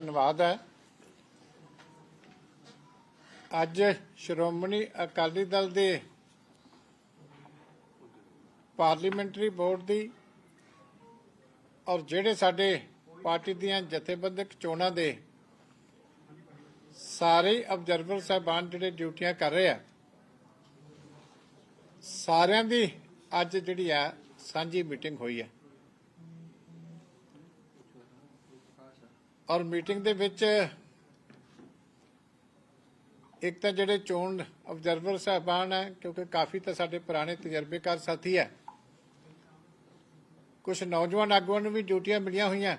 ਧੰਨਵਾਦ ਹੈ। ਅੱਜ ਸ਼੍ਰੋਮਣੀ ਅਕਾਲੀ ਦਲ ਦੇ ਪਾਰਲੀਮੈਂਟਰੀ ਬੋਰਡ ਦੀ ਔਰ ਜਿਹੜੇ ਸਾਡੇ ਪਾਰਟੀ ਦੀਆਂ ਜਥੇਬੰਦਕ ਚੋਣਾਂ ਦੇ ਸਾਰੇ ਅਬਜ਼ਰਵਰ ਸਾਹਿਬਾਨ ਜਿਹੜੇ ਡਿਊਟੀਆਂ ਕਰ ਰਹੇ ਆ, ਸਾਰਿਆਂ ਦੀ ਅੱਜ ਜਿਹੜੀ ਆ ਸਾਂਝੀ ਮੀਟਿੰਗ ਹੋਈ ਹੈ ਔਰ ਮੀਟਿੰਗ ਦੇ ਵਿੱਚ ਇੱਕ ਤਾਂ ਜਿਹੜੇ ਚੋਣ ਅਬਜ਼ਰਵਰ ਸਾਹਿਬਾਨ ਹੈ, ਕਿਉਂਕਿ ਕਾਫੀ ਤਾਂ ਸਾਡੇ ਪੁਰਾਣੇ ਤਜਰਬੇਕਾਰ ਸਾਥੀ ਹੈ। ਕੁਝ ਨੌਜਵਾਨ ਆਗੂਆਂ ਨੂੰ ਵੀ ਡਿਊਟੀਆਂ ਮਿਲੀਆਂ ਹੋਈਆਂ।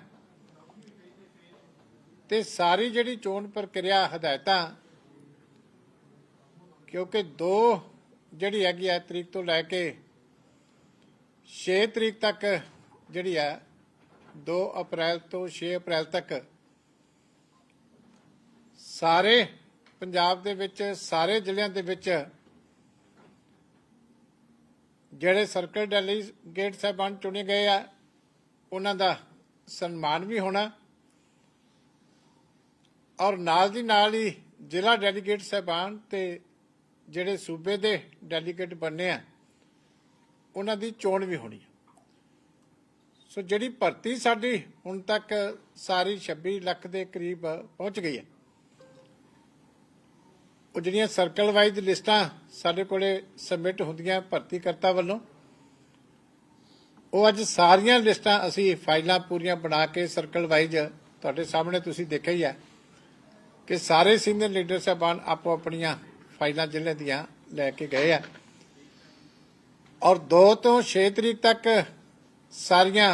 ਤੇ ਸਾਰੀ ਜਿਹੜੀ ਚੋਣ ਪ੍ਰਕਿਰਿਆ ਹਦਾਇਤਾਂ, ਕਿਉਂਕਿ 2 ਜਿਹੜੀ ਹੈਗੀ ਹੈ ਤਰੀਕ ਤੋਂ ਲੈ ਕੇ 6 ਤਰੀਕ ਤੱਕ ਜਿਹੜੀ ਹੈ 2 ਅਪ੍ਰੈਲ ਤੋਂ 6 ਅਪ੍ਰੈਲ ਤੱਕ ਸਾਰੇ ਪੰਜਾਬ ਦੇ ਵਿੱਚ, ਸਾਰੇ ਜ਼ਿਲ੍ਹਿਆਂ ਦੇ ਵਿੱਚ ਜਿਹੜੇ ਸਰਕਲ ਡੈਲੀਗੇਟ ਸਾਹਿਬਾਨ ਚੁਣੇ ਗਏ ਆ, ਉਹਨਾਂ ਦਾ ਸਨਮਾਨ ਵੀ ਹੋਣਾ। ਔਰ ਨਾਲ ਦੀ ਨਾਲ ਹੀ ਜ਼ਿਲ੍ਹਾ ਡੈਲੀਗੇਟ ਸਾਹਿਬਾਨ ਤੇ ਜਿਹੜੇ ਸੂਬੇ ਦੇ ਡੈਲੀਗੇਟ ਬਣਨੇ ਆ, ਉਹਨਾਂ ਦੀ ਚੋਣ ਵੀ ਹੋਣੀ ਹੈ ਸੋ ਜਿਹੜੀ ਭਰਤੀ ਸਾਡੀ ਹੁਣ ਤੱਕ ਸਾਰੀ 26 ਲੱਖ ਦੇ ਕਰੀਬ ਪਹੁੰਚ ਗਈ ਹੈ ਉਹ ਜਿਹੜੀਆਂ ਸਰਕਲ ਵਾਈਜ਼ ਲਿਸਟਾਂ ਸਾਡੇ ਕੋਲੇ ਸਬਮਿਟ ਹੁੰਦੀਆਂ ਭਰਤੀ ਕਰਤਾ ਵੱਲੋਂ, ਉਹ ਅੱਜ ਸਾਰੀਆਂ ਲਿਸਟਾਂ ਅਸੀਂ ਫਾਈਲਾਂ ਪੂਰੀਆਂ ਬਣਾ ਕੇ ਸਰਕਲ ਵਾਈਜ਼ ਤੁਹਾਡੇ ਸਾਹਮਣੇ ਤੁਸੀਂ ਦੇਖਿਆ ਹੀ ਹੈ ਕਿ ਸਾਰੇ ਸੀਨੀਅਰ ਲੀਡਰ ਸਾਹਿਬਾਨ ਆਪੋ ਆਪਣੀਆਂ ਫਾਈਲਾਂ ਜ਼ਿਲ੍ਹੇ ਦੀਆਂ ਲੈ ਕੇ ਗਏ ਆ। ਔਰ 2 ਤੋਂ 6 ਤਰੀਕ ਤੱਕ ਸਾਰੀਆਂ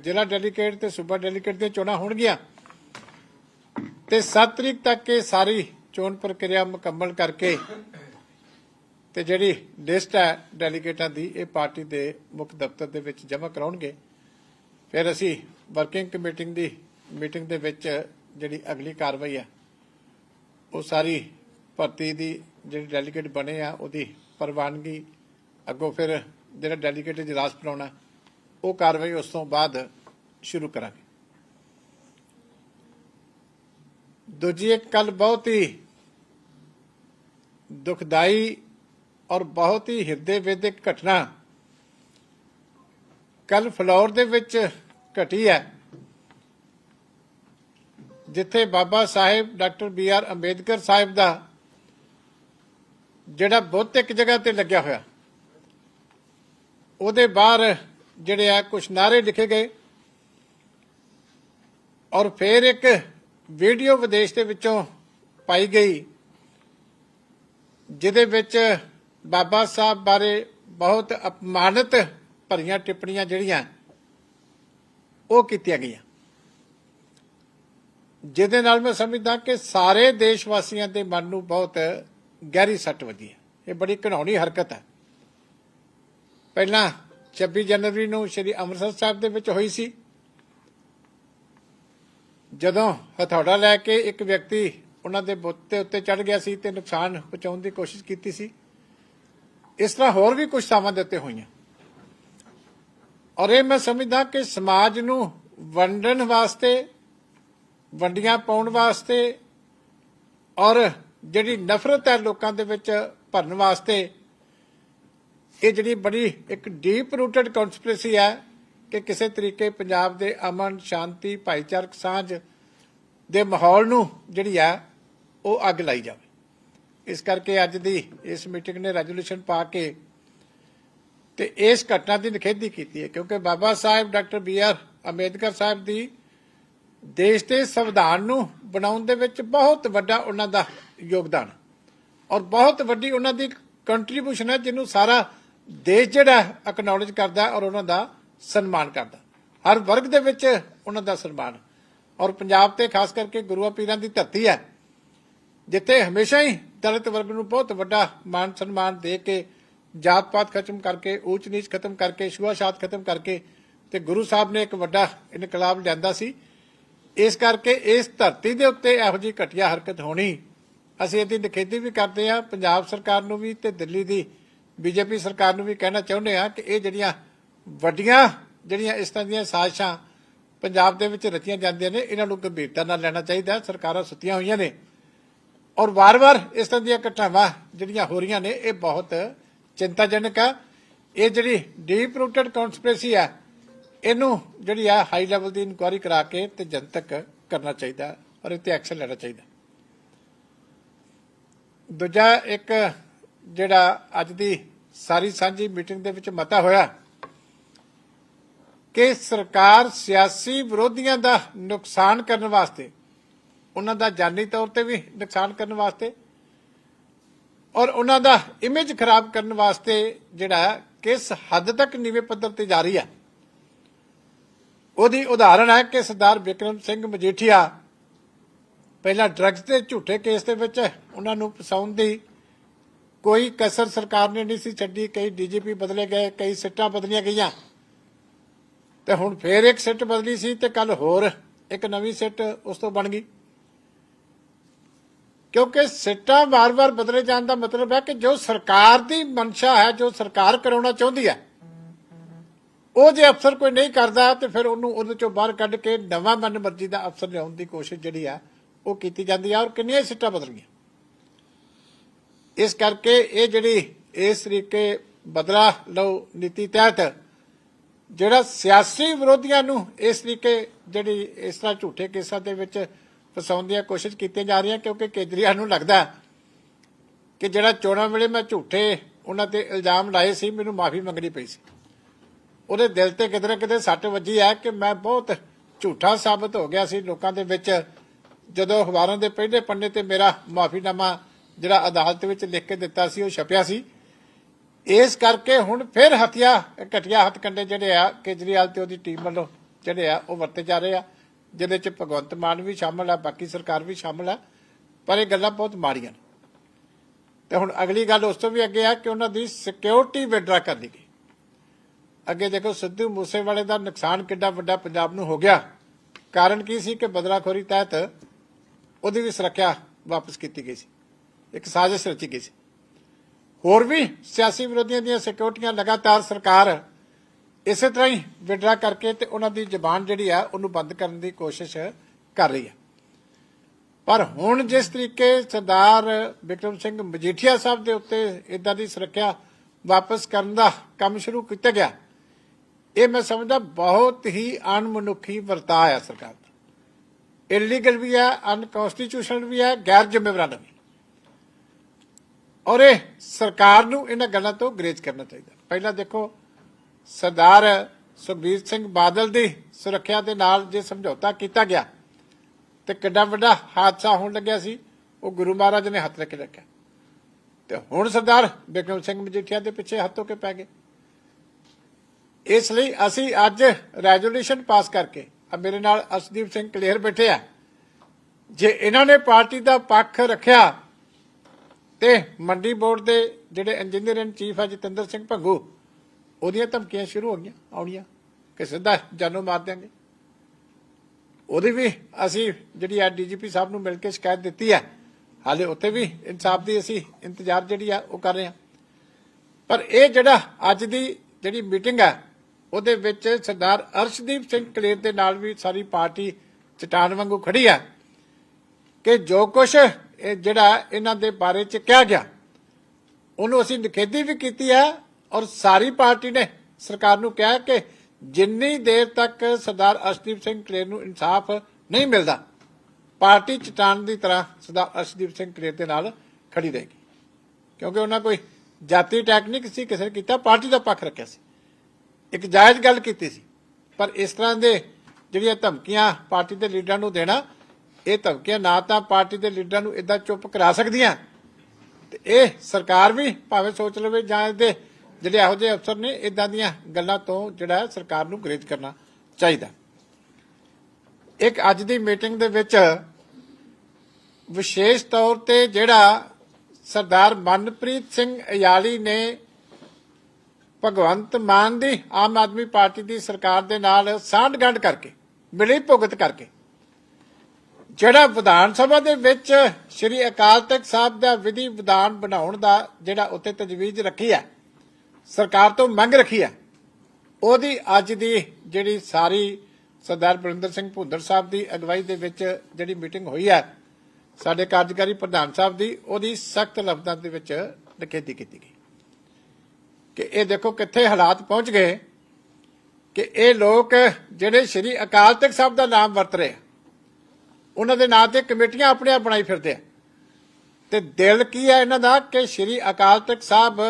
ਜ਼ਿਲ੍ਹਾ ਡੈਲੀਗੇਟ ਤੇ ਸੂਬਾ ਡੈਲੀਗੇਟ ਦੀਆਂ ਚੋਣਾਂ ਹੋਣਗੀਆਂ। ਤੇ 7 ਤਰੀਕ ਤੱਕ ਇਹ ਸਾਰੀ ਚੋਣ ਪ੍ਰਕਿਰਿਆ ਮੁਕੰਮਲ ਕਰਕੇ ਤੇ ਜਿਹੜੀ ਲਿਸਟ ਹੈ ਡੈਲੀਗੇਟਾਂ ਦੀ, ਇਹ ਪਾਰਟੀ ਦੇ ਮੁੱਖ ਦਫ਼ਤਰ ਦੇ ਵਿੱਚ ਜਮ੍ਹਾਂ ਕਰਾਉਣਗੇ। ਫਿਰ ਅਸੀਂ ਵਰਕਿੰਗ ਕਮੇਟੀ ਦੀ ਮੀਟਿੰਗ ਦੇ ਵਿੱਚ ਜਿਹੜੀ ਅਗਲੀ ਕਾਰਵਾਈ ਹੈ, ਉਹ ਸਾਰੀ ਭਰਤੀ ਦੀ ਜਿਹੜੀ ਡੈਲੀਗੇਟ ਬਣੇ ਆ, ਉਹਦੀ ਪ੍ਰਵਾਨਗੀ ਅੱਗੋਂ ਫਿਰ ਜਿਹੜਾ ਡੈਲੀਗੇਟ ਇਜਲਾਸ ਬਣਾਉਣਾ, ਉਹ ਕਾਰਵਾਈ ਉਸ ਤੋਂ ਬਾਅਦ ਸ਼ੁਰੂ ਕਰਾਂਗੇ। ਦੂਜੀ ਇੱਕ ਕੱਲ ਬਹੁਤ ਹੀ ਦੁਖਦਾਈ ਔਰ ਬਹੁਤ ਹੀ ਹਿਰਦੇ ਵੇਦਕ ਘਟਨਾ ਕੱਲ ਫਲੌਰ ਦੇ ਵਿੱਚ ਘਟੀ ਹੈ, ਜਿੱਥੇ Baba Sahib doctor B R Ambedkar Sahib ਦਾ ਜਿਹੜਾ ਬੁੱਤ ਇੱਕ ਜਗ੍ਹਾ ਤੇ ਲੱਗਿਆ ਹੋਇਆ। ਉਹਦੇ ਬਾਹਰ ਜਿਹੜੇ ਆ ਕੁਝ ਨਾਰੇ ਲਿਖੇ ਗਏ ਔਰ ਫਿਰ ਇੱਕ ਵੀਡੀਓ ਵਿਦੇਸ਼ ਦੇ ਵਿੱਚੋਂ ਪਾਈ ਗਈ, ਜਿਹਦੇ ਵਿੱਚ ਬਾਬਾ ਸਾਹਿਬ ਬਾਰੇ ਬਹੁਤ ਅਪਮਾਨਿਤ ਭਰੀਆਂ ਟਿੱਪਣੀਆਂ ਜਿਹੜੀਆਂ, ਉਹ ਕੀਤੀਆਂ ਗਈਆਂ। ਜਿਹਦੇ ਨਾਲ ਮੈਂ ਸਮਝਦਾ ਕਿ ਸਾਰੇ ਦੇਸ਼ ਵਾਸੀਆਂ ਦੇ ਮਨ ਨੂੰ ਬਹੁਤ ਗਹਿਰੀ ਸੱਟ ਵੱਜੀ ਹੈ। ਇਹ ਬੜੀ ਘਿਨਾਉਣੀ ਹਰਕਤ ਹੈ। ਪਹਿਲਾਂ 26 ਜਨਵਰੀ ਨੂੰ ਸ਼੍ਰੀ ਅੰਮ੍ਰਿਤਸਰ ਸਾਹਿਬ ਦੇ ਵਿੱਚ ਹੋਈ ਸੀ। ਜਦੋਂ ਹਥੌੜਾ ਲੈ ਕੇ ਇੱਕ ਵਿਅਕਤੀ ਉਹਨਾਂ ਦੇ ਬੁੱਤ ਦੇ ਉੱਤੇ ਚੜ ਗਿਆ ਸੀ ਤੇ ਨੁਕਸਾਨ ਪਹੁੰਚਾਉਣ ਦੀ ਕੋਸ਼ਿਸ਼ ਕੀਤੀ ਸੀ, ਇਸ ਤਰ੍ਹਾਂ ਹੋਰ ਵੀ ਕੁਝ ਥਾਵਾਂ ਦੇ ਉੱਤੇ ਹੋਈਆਂ। ਔਰ ਇਹ ਮੈਂ ਸਮਝਦਾ ਕਿ ਸਮਾਜ ਨੂੰ ਵੰਡਣ ਵਾਸਤੇ, ਵੰਡੀਆਂ ਪਾਉਣ ਵਾਸਤੇ ਔਰ ਜਿਹੜੀ ਨਫ਼ਰਤ ਹੈ ਲੋਕਾਂ ਦੇ ਵਿੱਚ ਭਰਨ ਵਾਸਤੇ, ਇਹ ਜਿਹੜੀ ਬੜੀ ਇੱਕ ਡੀਪ ਰੂਟਡ ਕਨਸਪੀਰੇਸੀ ਹੈ ਕਿ ਕਿਸੇ ਤਰੀਕੇ ਪੰਜਾਬ ਦੇ ਅਮਨ, ਸ਼ਾਂਤੀ, ਭਾਈਚਾਰਕ ਸਾਂਝ ਦੇ ਮਾਹੌਲ ਨੂੰ ਜਿਹੜੀ ਆ, ਉਹ ਅੱਗ ਲਾਈ ਜਾਵੇ। ਇਸ ਕਰਕੇ ਅੱਜ ਦੀ ਇਸ ਮੀਟਿੰਗ ਨੇ ਰੈਜ਼ੋਲੂਸ਼ਨ ਪਾ ਕੇ ਤੇ ਇਸ ਘਟਨਾ ਦੀ ਨਿਖੇਧੀ ਕੀਤੀ ਹੈ, ਕਿਉਂਕਿ Baba Sahib doctor B R Ambedkar Sahib ਦੀ ਦੇਸ਼ ਦੇ ਸੰਵਿਧਾਨ ਨੂੰ ਬਣਾਉਣ ਦੇ ਵਿੱਚ ਬਹੁਤ ਵੱਡਾ ਉਹਨਾਂ ਦਾ ਯੋਗਦਾਨ ਔਰ ਬਹੁਤ ਵੱਡੀ ਉਹਨਾਂ ਦੀ ਕੰਟਰੀਬਿਊਸ਼ਨ ਹੈ, ਜਿਹਨੂੰ ਸਾਰਾ ਦੇਸ਼ ਜਿਹੜਾ ਅਕਨੋਲਜ ਕਰਦਾ ਔਰ ਉਹਨਾਂ ਦਾ ਸਨਮਾਨ ਕਰਦਾ। ਹਰ ਵਰਗ ਦੇ ਵਿੱਚ ਉਹਨਾਂ ਦਾ ਸਨਮਾਨ। ਔਰ ਪੰਜਾਬ ਤੇ ਖਾਸ ਕਰਕੇ ਗੁਰੂਆਂ ਪੀਰਾਂ ਦੀ ਧਰਤੀ ਹੈ, ਜਿੱਥੇ ਹਮੇਸ਼ਾ ਹੀ ਦਲਿਤ ਵਰਗ ਨੂੰ ਬਹੁਤ ਵੱਡਾ ਮਾਨ ਸਨਮਾਨ ਦੇ ਕੇ ਜਾਤ ਪਾਤ ਖਤਮ ਕਰਕੇ, ਊਚ ਨੀਚ ਖਤਮ ਕਰਕੇ ਛੂਆਛਾਤ ਖਤਮ ਕਰਕੇ ਤੇ ਗੁਰੂ ਸਾਹਿਬ ਨੇ ਇੱਕ ਵੱਡਾ ਇਨਕਲਾਬ ਲਿਆਂਦਾ ਸੀ। ਇਸ ਕਰਕੇ ਇਸ ਧਰਤੀ ਦੇ ਉੱਤੇ ਇਹੋ ਜਿਹੀ ਘਟੀਆ ਹਰਕਤ ਹੋਣੀ ਅਸੀਂ ਇਹਦੀ ਨਿਖੇਧੀ ਵੀ ਕਰਦੇ ਹਾਂ। ਪੰਜਾਬ ਸਰਕਾਰ ਨੂੰ ਵੀ ਤੇ ਦਿੱਲੀ ਦੀ ਬੀਜੇਪੀ ਸਰਕਾਰ ਨੂੰ ਵੀ ਕਹਿਣਾ ਚਾਹੁੰਦੇ ਹਾਂ ਕਿ ਇਹ ਜਿਹੜੀਆਂ ਵੱਡੀਆਂ ਜਿਹੜੀਆਂ ਇਸ ਤਰ੍ਹਾਂ ਦੀਆਂ ਸਾਜ਼ਿਸ਼ਾਂ ਪੰਜਾਬ ਦੇ ਵਿੱਚ ਰਚੀਆਂ ਜਾਂਦੀਆਂ ਨੇ, ਇਹਨਾਂ ਨੂੰ ਗੰਭੀਰਤਾ ਨਾਲ ਲੈਣਾ ਚਾਹੀਦਾ, ਸਰਕਾਰਾਂ ਸੁੱਤੀਆਂ ਹੋਈਆਂ ਨੇ। ਔਰ ਵਾਰ-ਵਾਰ ਇਸ ਤਰ੍ਹਾਂ ਦੀਆਂ ਘਟਨਾਵਾਂ ਜਿਹੜੀਆਂ ਹੋ ਰਹੀਆਂ ਨੇ, ਇਹ ਬਹੁਤ ਚਿੰਤਾਜਨਕ ਆ। ਇਹ ਜਿਹੜੀ ਡੀਪ ਰੂਟਡ ਕਨਸਪੀਰੇਸੀ ਆ, ਇਹਨੂੰ ਜਿਹੜੀ ਆ ਹਾਈ ਲੈਵਲ ਦੀ ਇਨਕੁਆਇਰੀ ਕਰਾ ਕੇ ਤੇ ਜਨਤਕ ਕਰਨਾ ਚਾਹੀਦਾ ਔਰ ਇਹ ਐਕਸ਼ਨ ਲੈਣਾ ਚਾਹੀਦਾ। ਦੂਜਾ ਇੱਕ ਜਿਹੜਾ ਅੱਜ ਦੀ ਸਾਰੀ ਸਾਂਝੀ ਮੀਟਿੰਗ ਦੇ ਵਿੱਚ ਮਤਾ ਹੋਇਆ ਕਿ ਸਰਕਾਰ ਸਿਆਸੀ ਵਿਰੋਧੀਆਂ ਦਾ ਨੁਕਸਾਨ ਕਰਨ ਵਾਸਤੇ, ਉਹਨਾਂ ਦਾ ਜਾਨੀ ਤੌਰ ਤੇ ਵੀ ਨੁਕਸਾਨ ਕਰਨ ਵਾਸਤੇ ਔਰ ਉਹਨਾਂ ਦਾ ਇਮੇਜ ਖਰਾਬ ਕਰਨ ਵਾਸਤੇ ਜਿਹੜਾ ਕਿਸ ਹੱਦ ਤੱਕ ਨੀਵੇਂ ਪੱਧਰ ਤੇ ਜਾ ਰਹੀ ਹੈ। ਉਹਦੀ ਉਦਾਹਰਣ ਹੈ ਕਿ ਸਰਦਾਰ ਵਿਕਰਮ ਸਿੰਘ ਮਜੀਠੀਆ ਪਹਿਲਾਂ ਡਰੱਗਸ ਦੇ ਝੂਠੇ ਕੇਸ ਦੇ ਵਿੱਚ ਉਹਨਾਂ ਨੂੰ ਫਸਾਉਣ ਦੀ ਕੋਈ ਕਸਰ ਸਰਕਾਰ ਨੇ ਨਹੀਂ ਸੀ ਛੱਡੀ, ਕਈ ਡੀਜੀਪੀ ਬਦਲੇ ਗਏ, ਕਈ ਸਿੱਟਾਂ ਬਦਲੀਆਂ ਗਈਆਂ। ਤੇ ਹੁਣ ਫੇਰ ਇੱਕ ਸਿੱਟ ਬਦਲੀ ਸੀ ਤੇ ਕੱਲ ਹੋਰ ਇੱਕ ਨਵੀਂ ਸਿੱਟ ਉਸ ਤੋਂ ਬਣ ਗਈ। ਕਿਉਂਕਿ ਸਿੱਟਾਂ ਵਾਰ-ਵਾਰ ਬਦਲੇ ਜਾਣ ਦਾ ਮਤਲਬ ਹੈ ਕਿ ਜੋ ਸਰਕਾਰ ਦੀ ਮਨਸ਼ਾ ਹੈ, ਜੋ ਸਰਕਾਰ ਕਰਾਉਣਾ ਚਾਹੁੰਦੀ ਹੈ, ਉਹ ਜੇ ਅਫਸਰ ਕੋਈ ਨਹੀਂ ਕਰਦਾ ਤੇ ਫਿਰ ਉਹਨੂੰ ਉਹਦੇ ਚੋਂ ਬਾਹਰ ਕੱਢ ਕੇ ਨਵਾਂ ਮਨਮਰਜ਼ੀ ਦਾ ਅਫਸਰ ਲਿਆਉਣ ਦੀ ਕੋਸ਼ਿਸ਼ ਜਿਹੜੀ ਆ ਉਹ ਕੀਤੀ ਜਾਂਦੀ ਆ ਔਰ ਕਿੰਨੀਆਂ ਸਿੱਟਾਂ ਬਦਲ ਗਈਆਂ ਇਸ ਕਰਕੇ ਇਹ ਜਿਹੜੀ ਇਸ ਤਰੀਕੇ ਬਦਲਾ ਲਓ ਨੀਤੀ ਤਹਿਤ ਜਿਹੜਾ ਸਿਆਸੀ ਵਿਰੋਧੀਆਂ ਨੂੰ ਇਸ ਤਰੀਕੇ ਜਿਹੜੀ ਇਸ ਤਰ੍ਹਾਂ ਝੂਠੇ ਕੇਸਾਂ ਦੇ ਵਿੱਚ ਫਸਾਉਣ ਦੀਆਂ ਕੋਸ਼ਿਸ਼ ਕੀਤੀਆਂ ਜਾ ਰਹੀਆਂ, ਕਿਉਂਕਿ ਕੇਜਰੀਵਾਲ ਨੂੰ ਲੱਗਦਾ ਕਿ ਜਿਹੜਾ ਚੋਣਾਂ ਵੇਲੇ ਮੈਂ ਝੂਠੇ ਉਹਨਾਂ ਤੇ ਇਲਜ਼ਾਮ ਲਾਏ ਸੀ, ਮੈਨੂੰ ਮਾਫੀ ਮੰਗਣੀ ਪਈ ਸੀ। ਉਹਦੇ ਦਿਲ ਤੇ ਕਿਤੇ ਨਾ ਕਿਤੇ ਸੱਟ ਵੱਜੀ ਹੈ ਕਿ ਮੈਂ ਬਹੁਤ ਝੂਠਾ ਸਾਬਤ ਹੋ ਗਿਆ ਸੀ ਲੋਕਾਂ ਦੇ ਵਿੱਚ, ਜਦੋਂ ਅਖਬਾਰਾਂ ਦੇ ਪਹਿਲੇ ਪੰਨੇ ਤੇ ਮੇਰਾ ਮਾਫੀਨਾਮਾ ਜਿਹੜਾ ਅਦਾਲਤ ਵਿੱਚ ਲਿਖ ਕੇ ਦਿੱਤਾ ਸੀ, ਉਹ ਛਪਿਆ ਸੀ। ਇਸ ਕਰਕੇ ਹੁਣ ਫਿਰ ਹਥਿਆ ਘਟਿਆ ਹੱਥਕੰਡੇ ਜਿਹੜੇ ਆ, ਕੇਜਰੀਵਾਲ ਤੇ ਉਹਦੀ ਟੀਮ ਵੱਲੋਂ ਜਿਹੜੇ ਆ, ਉਹ ਵਰਤੇ ਜਾ ਰਹੇ ਆ। ਜਿਹਦੇ ਚ ਭਗਵੰਤ ਮਾਨ ਵੀ ਸ਼ਾਮਲ ਆ, ਬਾਕੀ ਸਰਕਾਰ ਵੀ ਸ਼ਾਮਲ ਆ। ਪਰ ਇਹ ਗੱਲਾਂ ਬਹੁਤ ਮਾੜੀਆਂ ਨੇ। ਤੇ ਹੁਣ ਅਗਲੀ ਗੱਲ ਉਸ ਤੋਂ ਵੀ ਅੱਗੇ ਆ ਕਿ ਉਹਨਾਂ ਦੀ ਸਿਕਿਉਰਿਟੀ ਵਿਡਰਾ ਕਰ ਲਈ ਗਈ। ਅੱਗੇ ਦੇਖੋ, ਸਿੱਧੂ ਮੂਸੇਵਾਲੇ ਦਾ ਨੁਕਸਾਨ ਕਿੱਡਾ ਵੱਡਾ ਪੰਜਾਬ ਨੂੰ ਹੋ ਗਿਆ। ਕਾਰਨ ਕੀ ਸੀ ਕਿ ਬਦਲਾਖੋਰੀ ਤਹਿਤ ਉਹਦੀ ਵੀ ਸੁਰੱਖਿਆ ਵਾਪਸ ਕੀਤੀ ਗਈ ਸੀ। ਇੱਕ ਸਾਜ਼ਿਸ਼ ਰਚੀ ਗਈ ਸੀ। ਹੋਰ ਵੀ ਸਿਆਸੀ ਵਿਰੋਧੀਆਂ ਦੀਆਂ ਸਿਕਿਉਰਟੀਆਂ ਲਗਾਤਾਰ ਸਰਕਾਰ ਇਸੇ ਤਰ੍ਹਾਂ ਹੀ ਵਿਡਰਾ ਕਰਕੇ ਤੇ ਉਹਨਾਂ ਦੀ ਜ਼ਬਾਨ ਜਿਹੜੀ ਆ, ਉਹਨੂੰ ਬੰਦ ਕਰਨ ਦੀ ਕੋਸ਼ਿਸ਼ ਕਰ ਰਹੀ ਹੈ। ਪਰ ਹੁਣ ਜਿਸ ਤਰੀਕੇ ਸਰਦਾਰ ਵਿਕਰਮ ਸਿੰਘ ਮਜੀਠੀਆ ਸਾਹਿਬ ਦੇ ਉੱਤੇ ਇਦਾਂ ਦੀ ਸੁਰੱਖਿਆ ਵਾਪਸ ਕਰਨ ਦਾ ਕੰਮ ਸ਼ੁਰੂ ਕੀਤਾ ਗਿਆ, ਇਹ ਮੈਂ ਸਮਝਦਾ ਬਹੁਤ ਹੀ ਅਣਮਨੁੱਖੀ ਵਰਤਾਅ ਹੈ ਸਰਕਾਰ ਦਾ। ਇਲੀਗਲ ਵੀ ਹੈ ਅਨਕਨਸਟੀਟਿਊਸ਼ਨਲ ਵੀ ਹੈ ਗੈਰ ਜ਼ਿੰਮੇਵਾਰਾਨਾ ਵੀ। ਔਰ ਇਹ ਸਰਕਾਰ ਨੂੰ ਇਹਨਾਂ ਗੱਲਾਂ ਤੋਂ ਗਰੇਜ ਕਰਨਾ ਚਾਹੀਦਾ। ਪਹਿਲਾਂ ਦੇਖੋ, ਸਰਦਾਰ ਸੁਖਬੀਰ ਸਿੰਘ ਬਾਦਲ ਦੀ ਸੁਰੱਖਿਆ ਦੇ ਨਾਲ ਜੇ ਸਮਝੌਤਾ ਕੀਤਾ ਗਿਆ ਤੇ ਕਿੱਡਾ ਵੱਡਾ ਹਾਦਸਾ ਹੋਣ ਲੱਗਿਆ ਸੀ, ਉਹ ਗੁਰੂ ਮਹਾਰਾਜ ਨੇ ਹੱਥ ਰੱਖ ਰੱਖਿਆ। ਤੇ ਹੁਣ ਸਰਦਾਰ ਬਿਕਰਮ ਸਿੰਘ ਮਜੀਠੀਆ ਦੇ ਪਿੱਛੇ ਹੱਥ ਕੇ ਪੈ ਗਏ? ਇਸ ਲਈ ਅਸੀਂ ਅੱਜ ਰੈਜ਼ੋਲੂਸ਼ਨ ਪਾਸ ਕਰਕੇ ਆ ਮੇਰੇ ਨਾਲ ਅਰਸ਼ਦੀਪ ਸਿੰਘ ਕਲੀਅਰ ਬੈਠੇ ਆ, ਜੇ ਇਹਨਾਂ ਨੇ ਪਾਰਟੀ ਦਾ ਪੱਖ ਰੱਖਿਆ ਤੇ ਮੰਡੀ ਬੋਰਡ ਦੇ ਜਿਹੜੇ ਇੰਜੀਨੀਅਰ ਇਨ ਚੀਫ ਆ ਜਤਿੰਦਰ ਸਿੰਘ ਭੰਗੂ, ਉਹਦੀਆਂ ਧਮਕੀਆਂ ਸ਼ੁਰੂ ਹੋ ਗਈਆਂ, ਆਉਣੀਆਂ। ਕਿ ਸਿੱਧਾ ਜਾਨੋਂ ਮਾਰ ਦਿਆਂਗੇ। ਉਹਦੀ ਵੀ ਅਸੀਂ ਜਿਹੜੀ ਆ ਡੀਜੀਪੀ ਸਾਹਿਬ ਨੂੰ ਮਿਲ ਕੇ ਸ਼ਿਕਾਇਤ ਦਿੱਤੀ ਹੈ ਹਾਲੇ ਉੱਥੇ ਵੀ ਇਨਸਾਫ ਦੀ ਅਸੀਂ ਇੰਤਜ਼ਾਰ ਜਿਹੜੀ ਆ ਉਹ ਕਰ ਰਹੇ ਹਾਂ। ਪਰ ਇਹ ਜਿਹੜਾ ਅੱਜ ਦੀ ਜਿਹੜੀ ਮੀਟਿੰਗ ਹੈ ਉਹਦੇ ਵਿੱਚ ਸਰਦਾਰ ਅਰਸ਼ਦੀਪ ਸਿੰਘ ਕਲੇਰ ਦੇ ਨਾਲ ਵੀ ਸਾਰੀ ਪਾਰਟੀ ਚਟਾਨ ਵਾਂਗੂ ਖੜੀ ਆ, ਕਿ ਜੋ ਕੁਛ ਜਿਹੜਾ ਇਹਨਾਂ ਦੇ ਬਾਰੇ ਚ ਕਿਹਾ ਗਿਆ, ਉਹਨੂੰ ਅਸੀਂ ਨਿਖੇਧੀ ਵੀ ਕੀਤੀ ਹੈ ਔਰ ਸਾਰੀ ਪਾਰਟੀ ਨੇ ਸਰਕਾਰ ਨੂੰ ਕਿਹਾ ਕਿ ਜਿੰਨੀ ਦੇਰ ਤੱਕ ਸਰਦਾਰ ਅਰਸ਼ਦੀਪ ਸਿੰਘ ਕਲੇਰ ਨੂੰ ਇਨਸਾਫ ਨਹੀਂ ਮਿਲਦਾ, ਪਾਰਟੀ ਚਟਾਨ ਦੀ ਤਰ੍ਹਾਂ ਸਰਦਾਰ ਅਰਸ਼ਦੀਪ ਸਿੰਘ ਕਲੇਰ ਦੇ ਨਾਲ ਖੜੀ ਰਹੇਗੀ। ਕਿਉਂਕਿ ਉਹਨਾਂ ਕੋਈ ਜਾਤੀ ਟੈਕਨਿਕ ਸੀ, ਕਿਸੇ ਨੇ ਕੀਤਾ, ਪਾਰਟੀ ਦਾ ਪੱਖ ਰੱਖਿਆ ਸੀ। ਇੱਕ ਜਾਇਜ਼ ਗੱਲ ਕੀਤੀ ਸੀ, ਪਰ ਇਸ ਤਰ੍ਹਾਂ ਦੇ ਜਿਹੜੀਆਂ ਧਮਕੀਆਂ ਪਾਰਟੀ ਦੇ ਲੀਡਰਾਂ ਨੂੰ ਦੇਣਾ ਇਹ ਧਮਕੀਆਂ ਨਾ ਤਾਂ ਪਾਰਟੀ ਦੇ ਲੀਡਰਾਂ ਨੂੰ ਇਦਾਂ ਚੁੱਪ ਕਰਾ ਸਕਦੀਆਂ। ਤੇ ਇਹ ਸਰਕਾਰ ਵੀ ਭਾਵੇਂ ਸੋਚ ਲਵੇ ਜਾਂ ਇਹਦੇ ਜਿਹੜੇ ਇਹੋ ਜਿਹੇ ਅਫਸਰ ਨੇ ਇਦਾਂ ਦੀਆਂ ਗੱਲਾਂ ਤੋਂ ਜਿਹੜਾ ਸਰਕਾਰ ਨੂੰ ਗਰੇਜ ਕਰਨਾ ਚਾਹੀਦਾ। ਇੱਕ ਅੱਜ ਦੀ ਮੀਟਿੰਗ ਦੇ ਵਿੱਚ ਵਿਸ਼ੇਸ਼ ਤੌਰ ਤੇ ਜਿਹੜਾ ਸਰਦਾਰ ਮਨਪ੍ਰੀਤ ਸਿੰਘ ਅਯਾਲੀ ਨੇ ਭਗਵੰਤ ਮਾਨ ਦੀ ਆਮ ਆਦਮੀ ਪਾਰਟੀ ਦੀ ਸਰਕਾਰ ਦੇ ਨਾਲ ਸਾਂਢਗੰਢ ਕਰਕੇ, ਮਿਲੀ ਭੁਗਤ ਕਰਕੇ ਜਿਹੜਾ ਵਿਧਾਨ ਸਭਾ ਦੇ ਵਿੱਚ ਸ੍ਰੀ ਅਕਾਲ ਤਖਤ ਸਾਹਿਬ ਦਾ ਵਿਧੀ ਵਿਧਾਨ ਬਣਾਉਣ ਦਾ ਜਿਹੜਾ ਉੱਤੇ ਤਜਵੀਜ਼ ਰੱਖੀ ਹੈ, ਸਰਕਾਰ ਤੋਂ ਮੰਗ ਰੱਖੀ ਹੈ, ਉਹਦੀ ਅੱਜ ਦੀ ਜਿਹੜੀ ਸਾਰੀ ਸਰਦਾਰ ਬਰਿੰਦਰ ਸਿੰਘ ਭੁੰਦਰ ਸਾਹਿਬ ਦੀ ਅਗਵਾਈ ਦੇ ਵਿੱਚ ਜਿਹੜੀ ਮੀਟਿੰਗ ਹੋਈ ਹੈ, ਸਾਡੇ ਕਾਰਜਕਾਰੀ ਪ੍ਰਧਾਨ ਸਾਹਿਬ ਦੀ, ਉਹਦੀ ਸਖਤ ਲਫ਼ਜ਼ਾਂ ਦੇ ਵਿੱਚ ਨਿਖੇਧੀ ਕੀਤੀ ਗਈ। ਕਿ ਇਹ ਦੇਖੋ ਕਿੱਥੇ ਹਾਲਾਤ ਪਹੁੰਚ ਗਏ, ਕਿ ਇਹ ਲੋਕ ਜਿਹੜੇ ਸ਼੍ਰੀ ਅਕਾਲ ਤਖਤ ਸਾਹਿਬ ਦਾ ਨਾਮ ਵਰਤ ਰਹੇ ਉਹਨਾਂ ਦੇ ਨਾਂ ਤੇ ਕਮੇਟੀਆਂ ਆਪਣੇ ਆਪ ਬਣਾਈ ਫਿਰਦੇ ਆ। ਤੇ ਦਿਲ ਕੀ ਹੈ ਇਹਨਾਂ ਦਾ ਕਿ ਸ਼੍ਰੀ ਅਕਾਲ ਤਖਤ ਸਾਹਿਬ